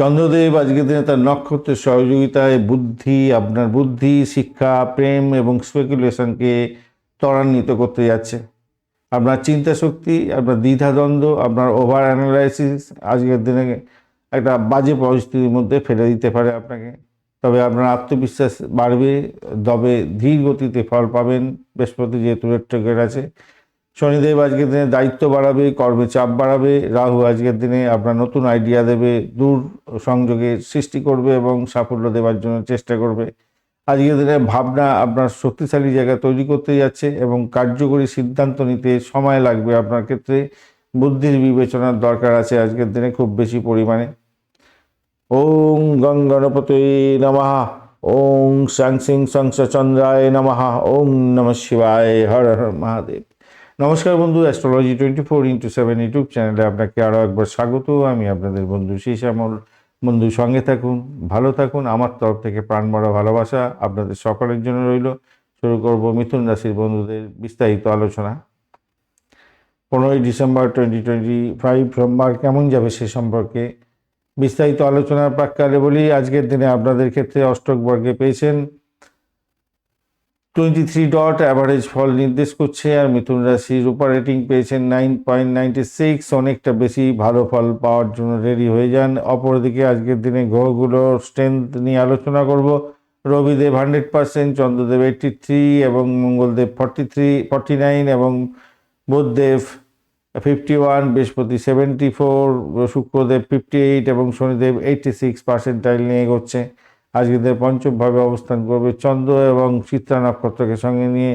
চন্দ্রদেব আজকের দিনে তার নক্ষত্রের সহযোগিতায় বুদ্ধি, আপনার বুদ্ধি, শিক্ষা, প্রেম এবং স্পেকুলেশনকে ত্বরান্বিত করতে যাচ্ছে। আপনার চিন্তা শক্তি আপনার দ্বিধাদ্বন্দ্ব, আপনার ওভার অ্যানালাইসিস আজকের দিনে একটা বাজে পরিস্থিতির মধ্যে ফেলে দিতে পারে আপনাকে। তবে আপনার আত্মবিশ্বাস বাড়বে তবে ধীর গতিতে ফল পাবেন। বৃহস্পতি যেহেতু রেট্রোগেট আছে শনিদেব আজকের দিনে দায়িত্ব বাড়াবে, কর্মে চাপ বাড়াবে। রাহু আজকের দিনে আপনার নতুন আইডিয়া দেবে, দূর সংযোগের সৃষ্টি করবে এবং সাফল্য দেওয়ার জন্য চেষ্টা করবে। আজকের দিনে ভাবনা আপনার শক্তিশালী জায়গা তৈরি করতে যাচ্ছে এবং কার্যকরী সিদ্ধান্ত নিতে সময় লাগবে আপনার ক্ষেত্রে। বুদ্ধির বিবেচনার দরকার আছে আজকের দিনে খুব বেশি পরিমাণে। ওং গং গণপতে নমঃ ওং সাং সিং সংস চন্দ্রায় নমঃ ওং নম শিবায়, হর হর মহাদেব। নমস্কার বন্ধু astrology twenty four into seven YouTube চ্যানেলে আপনাকে আরও একবার স্বাগত। আমি আপনাদের বন্ধু শ্যামল বন্ধু, সঙ্গে থাকুন, ভালো থাকুন। আমার তরফ থেকে প্রাণ বড় ভালোবাসা আপনাদের সকলের জন্য রইল। শুরু করব মিথুন রাশির বন্ধুদের বিস্তারিত আলোচনা। পনেরোই ডিসেম্বর টোয়েন্টি টোয়েন্টি ফাইভ সোমবার কেমন যাবে সে সম্পর্কে বিস্তারিত আলোচনার প্রাক্কালে বলি, আজকের দিনে আপনাদের ক্ষেত্রে অষ্টক বর্গে পেয়েছেন। টোয়েন্টি থ্রি ডট অ্যাভারেজ ফল নির্দেশ করছে আর মিথুন রাশির উপর রেটিং পেয়েছেন নাইন পয়েন্ট নাইনটি সিক্স অনেকটা বেশি ভালো ফল পাওয়ার জন্য রেডি হয়ে যান। অপরদিকে আজকের দিনে গ্রহগুলোর স্ট্রেংথ নিয়ে আলোচনা করব। Rabidev hundred percent Chandradev eighty three এবং Mangaldev forty three forty nine এবং Budhdev fifty one Brihaspati seventy four Shukradev fifty eight এবং শনিদেব এইটটি সিক্স পার্সেন্টাইল নিয়ে এগোচ্ছে। আজকেদের পঞ্চমভাবে অবস্থান করবে চন্দ্র এবং চিত্রা নক্ষত্রকে সঙ্গে নিয়ে।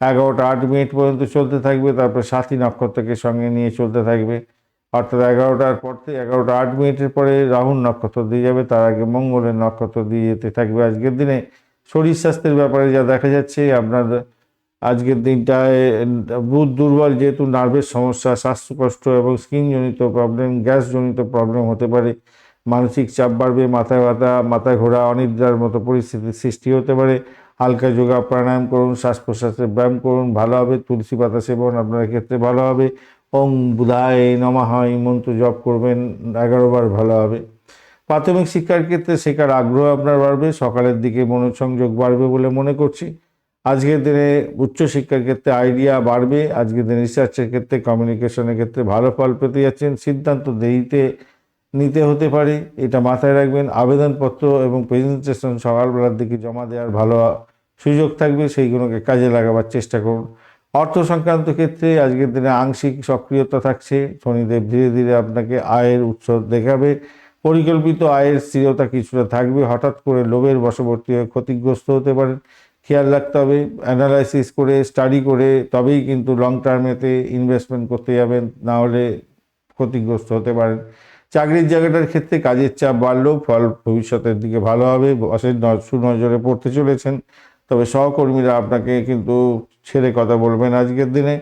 এগারোটা আট মিনিট পর্যন্ত চলতে থাকবে, তারপর সাথী নক্ষত্রকে সঙ্গে নিয়ে চলতে থাকবে। অর্থাৎ এগারোটার পর থেকে, এগারোটা আট মিনিটের পরে রাহুল নক্ষত্র দিয়ে যাবে, তার আগে মঙ্গলের নক্ষত্র দিয়ে যেতে থাকবে আজকের দিনে। শরীর স্বাস্থ্যের ব্যাপারে যা দেখা যাচ্ছে, আপনার আজকের দিনটায় বুধ দুর্বল, যেহেতু নার্ভের সমস্যা, শ্বাসকষ্ট এবং স্কিনজনিত প্রবলেম গ্যাসজনিত প্রবলেম হতে পারে। মানসিক চাপ বাড়বে, মাথায় ব্যথা, মাথায় ঘোরা, অনিদ্রার মতো পরিস্থিতির সৃষ্টি হতে পারে। হালকা যোগা, প্রাণায়াম করুন শ্বাস প্রশ্বাসের ব্যায়াম করুন, ভালো হবে, তুলসী পাতা সেবন আপনার ক্ষেত্রে ভালো হবে। ওং বুধায় নমাহাই মন্ত্র জপ করবেন, এগারোবার ভালো হবে। প্রাথমিক শিক্ষার ক্ষেত্রে শেখার আগ্রহ আপনার বাড়বে, সকালের দিকে মনোসংযোগ বাড়বে বলে মনে করছি। আজকের দিনে উচ্চশিক্ষার ক্ষেত্রে আইডিয়া বাড়বে, আজকের দিনে রিসার্চের ক্ষেত্রে কমিউনিকেশনের ক্ষেত্রে ভালো ফল পেতে যাচ্ছেন। সিদ্ধান্ত দেরিতে নিতে হতে পারে, এটা মাথায় রাখবেন। আবেদনপত্র এবং প্রেজেন্টেশন সকালবেলার দিকে জমা দেওয়ার ভালো সুযোগ থাকবে, সেইগুলোকে কাজে লাগাবার চেষ্টা করুন। অর্থ সংক্রান্ত ক্ষেত্রে আজকের দিনে আংশিক সক্রিয়তা থাকছে। শনিদেব ধীরে ধীরে আপনাকে আয়ের উৎস দেখাবে। পরিকল্পিত আয়ের স্থিরতা কিছুটা থাকবে। হঠাৎ করে লোভের বশবর্তী হয়ে ক্ষতিগ্রস্ত হতে পারেন। খেয়াল রাখতে হবে অ্যানালাইসিস করে স্টাডি করে, তবেই কিন্তু লং টার্মেতে ইনভেস্টমেন্ট করতে যাবেন, না হলে ক্ষতিগ্রস্ত হতে পারেন। চাকরির জায়গাটার ক্ষেত্রে কাজের চাপ বাড়লেও ফল ভবিষ্যতের দিকে ভালো হবে, বসের সুনজরে পড়তে চলেছেন। তবে সহকর্মীরা আপনাকে কিন্তু ছেড়ে কথা বলবেন আজকের দিনে।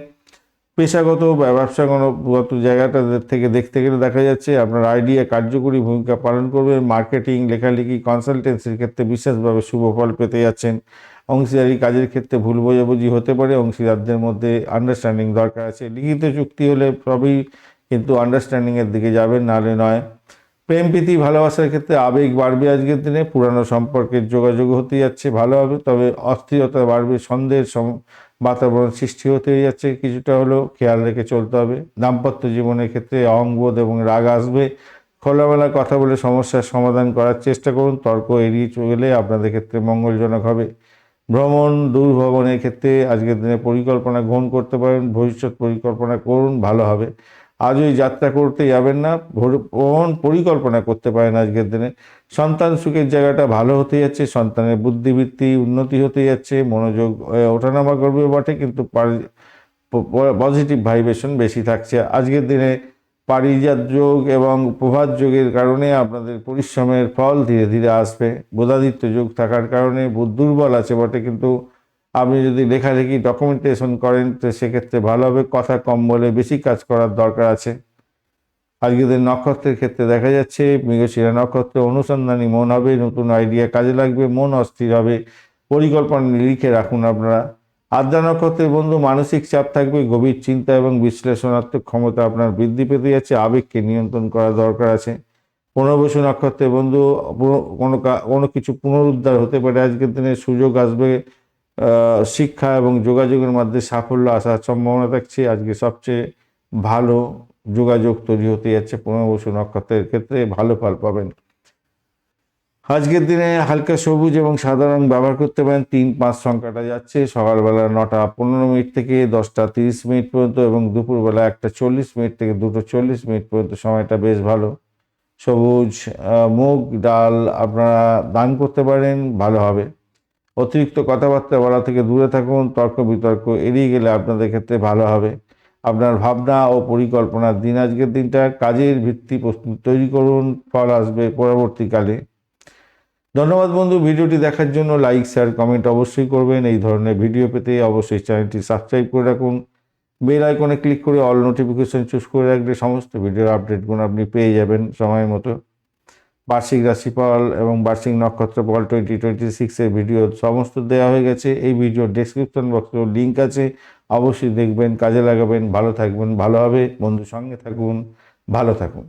পেশাগত বা ব্যবসাগত জায়গাটা থেকে দেখতে গেলে দেখা যাচ্ছে আপনার আইডিয়া কার্যকরী ভূমিকা পালন করবে মার্কেটিং, লেখালেখি, কনসালটেন্সির ক্ষেত্রে বিশেষভাবে শুভ ফল পেতে যাচ্ছেন। অংশীদারি কাজের ক্ষেত্রে ভুল বোঝাবুঝি হতে পারে। অংশীদারদের মধ্যে আন্ডারস্ট্যান্ডিং দরকার আছে। লিখিত চুক্তি হলে সবই কিন্তু আন্ডারস্ট্যান্ডিংয়ের দিকে যাবেন, নাহলে নয়। প্রেম, প্রীতি, ভালোবাসার ক্ষেত্রে আবেগ বাড়বে আজকের দিনে। পুরানো সম্পর্কের যোগাযোগ হতে যাচ্ছে, ভালো হবে। তবে অস্থিরতা বাড়বে, সন্দেহের বাতাবরণ সৃষ্টি হতে যাচ্ছে। কিছুটা হলেও খেয়াল রেখে চলতে হবে। দাম্পত্য জীবনের ক্ষেত্রে অঙ্গবোধ এবং রাগ আসবে। খোলামেলা কথা বলে সমস্যার সমাধান করার চেষ্টা করুন। তর্ক এড়িয়ে চলে আপনাদের ক্ষেত্রে মঙ্গলজনক হবে। ভ্রমণ দূর ভ্রমণের ক্ষেত্রে আজকের দিনে পরিকল্পনা গ্রহণ করতে পারেন। ভবিষ্যৎ পরিকল্পনা করুন, ভালো হবে। আজ ওই যাত্রা করতে যাবেন না। ভ্রমণ পরিকল্পনা করতে পারেন আজকের দিনে। সন্তান সুখের জায়গাটা ভালো হতে যাচ্ছে, সন্তানের বুদ্ধিবৃত্তি উন্নতি হতে যাচ্ছে, মনোযোগ ওঠানামা করবে বটে, কিন্তু পজিটিভ ভাইব্রেশন বেশি থাকছে। আজকের দিনে পারিজাত যোগ এবং প্রভাত যোগের কারণে আপনাদের পরিশ্রমের ফল ধীরে ধীরে আসবে। বোধাদিত্য যোগ থাকার কারণে দুর্বল আছে বটে, কিন্তু আপনি যদি লেখালেখি ডকুমেন্টেশন করেন, তো সেক্ষেত্রে ভালো হবে। কথা কম বলে বেশি কাজ করার দরকার আছে। আজকেদের নক্ষত্রের ক্ষেত্রে দেখা যাচ্ছে, মৃগশিরা নক্ষত্রে অনুসন্ধানী মন হবে, নতুন আইডিয়া কাজে লাগবে, মন অস্থির হবে। পরিকল্পনা লিখে রাখুন আপনারা। আদ্রা নক্ষত্রের বন্ধু, মানসিক চাপ থাকবে, গভীর চিন্তা এবং বিশ্লেষণাত্মক ক্ষমতা আপনার বৃদ্ধি পেতে যাচ্ছে, আবেগকে নিয়ন্ত্রণ করা দরকার আছে। পুনর্বসু নক্ষত্রের বন্ধু, কোনো কোনো কিছু পুনরুদ্ধার হতে পারে। আজকের দিনে সুযোগ আসবে শিক্ষা এবং যোগাযোগের মধ্যে সাফল্য আসার সম্ভাবনা থাকছে আজকে সবচেয়ে ভালো যোগাযোগ তৈরি হতে যাচ্ছে পুনর্বসু নক্ষত্রের ক্ষেত্রে। ভালো ফল পাবেন। আজকের দিনে হালকা সবুজ এবং সাদা রং ব্যবহার করতে পারেন। তিন পাঁচ সংখ্যাটা যাচ্ছে। সকালবেলা নটা পনেরো মিনিট থেকে দশটা তিরিশ মিনিট পর্যন্ত এবং দুপুরবেলা একটা চল্লিশ মিনিট থেকে দুটো চল্লিশ মিনিট পর্যন্ত। সময়টা বেশ ভালো। সবুজ মুগ, ডাল আপনারা দান করতে পারেন। ভালো হবে। অতিরিক্ত কথাবার্তা বলা থেকে দূরে থাকুন, তর্ক বিতর্ক এড়িয়ে গেলে আপনাদের ক্ষেত্রে ভালো হবে। আপনার ভাবনা ও পরিকল্পনার দিন আজকের দিনটা কাজের ভিত্তি প্রস্তুত তৈরি করুন, ফল আসবে পরবর্তীকালে। ধন্যবাদ বন্ধু, ভিডিওটি দেখার জন্য লাইক, শেয়ার, কমেন্ট অবশ্যই করবেন। এই ধরনের ভিডিও পেতে অবশ্যই চ্যানেলটি সাবস্ক্রাইব করে রাখুন। বেল আইকনে ক্লিক করে অল নোটিফিকেশন চুজ করে রাখলে সমস্ত ভিডিওর আপডেটগুলো আপনি পেয়ে যাবেন সময় মতো। বার্ষিক রাশিফল এবং বার্ষিক নক্ষত্র নক্ষত্রফল টোয়েন্টি টোয়েন্টি সিক্সের ভিডিও সমস্ত দেওয়া হয়ে গেছে। এই ভিডিওর ডেসক্রিপশন বক্সেও লিঙ্ক আছে। অবশ্যই দেখবেন, কাজে লাগাবেন। ভালো থাকবেন ভালোভাবে বন্ধুর সঙ্গে থাকুন, ভালো থাকুন।